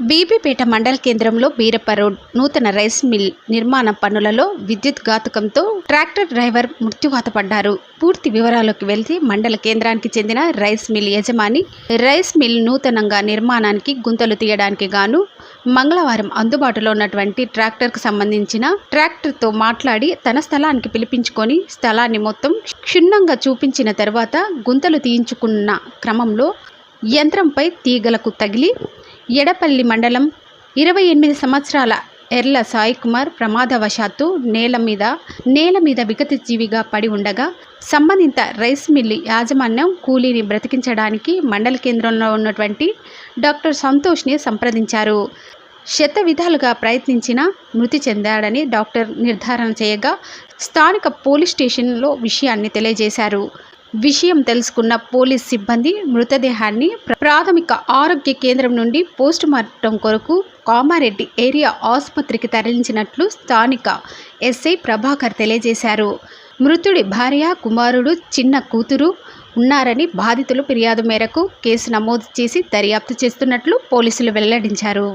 బీబీపేట మండల కేంద్రంలో బీరప్ప రోడ్ నూతన రైస్ మిల్ నిర్మాణ పనులలో విద్యుత్ ఘాతుకంతో ట్రాక్టర్ డ్రైవర్ మృత్యువాత పడ్డారు. పూర్తి వివరాలకు వెళ్తే మండల కేంద్రానికి చెందిన రైస్ మిల్ యజమాని రైస్ మిల్ నూతనంగా నిర్మాణానికి గుంతలు తీయడానికి గాను మంగళవారం అందుబాటులో ఉన్నటువంటి ట్రాక్టర్కు సంబంధించిన ట్రాక్టర్తో మాట్లాడి తన స్థలానికి పిలిపించుకొని స్థలాన్ని మొత్తం క్షుణ్ణంగా చూపించిన తర్వాత గుంతలు తీయించుకున్న క్రమంలో యంత్రంపై తీగలకు తగిలి ఎడపల్లి మండలం ఇరవై ఎనిమిది సంవత్సరాల ఎర్ల సాయి కుమార్ ప్రమాదవశాత్తు నేల మీద నేల మీద విగత జీవిగా పడి ఉండగా సంబంధిత రైస్ మిల్లు యాజమాన్యం కూలీని బ్రతికించడానికి మండల కేంద్రంలో ఉన్నటువంటి డాక్టర్ సంతోష్ని సంప్రదించారు. శత విధాలుగా ప్రయత్నించిన మృతి చెందాడని డాక్టర్ నిర్ధారణ చేయగా స్థానిక పోలీస్ స్టేషన్లో విషయాన్ని తెలియజేశారు. విషయం తెలుసుకున్న పోలీస్ సిబ్బంది మృతదేహాన్ని ప్రాథమిక ఆరోగ్య కేంద్రం నుండి పోస్టుమార్టం కొరకు కామారెడ్డి ఏరియా ఆసుపత్రికి తరలించినట్లు స్థానిక ఎస్ఐ ప్రభాకర్ తెలియజేశారు. మృతుడి భార్య కుమారుడు చిన్న కూతురు ఉన్నారని బాధితులు ఫిర్యాదు మేరకు కేసు నమోదు చేసి దర్యాప్తు చేస్తున్నట్లు పోలీసులు వెల్లడించారు.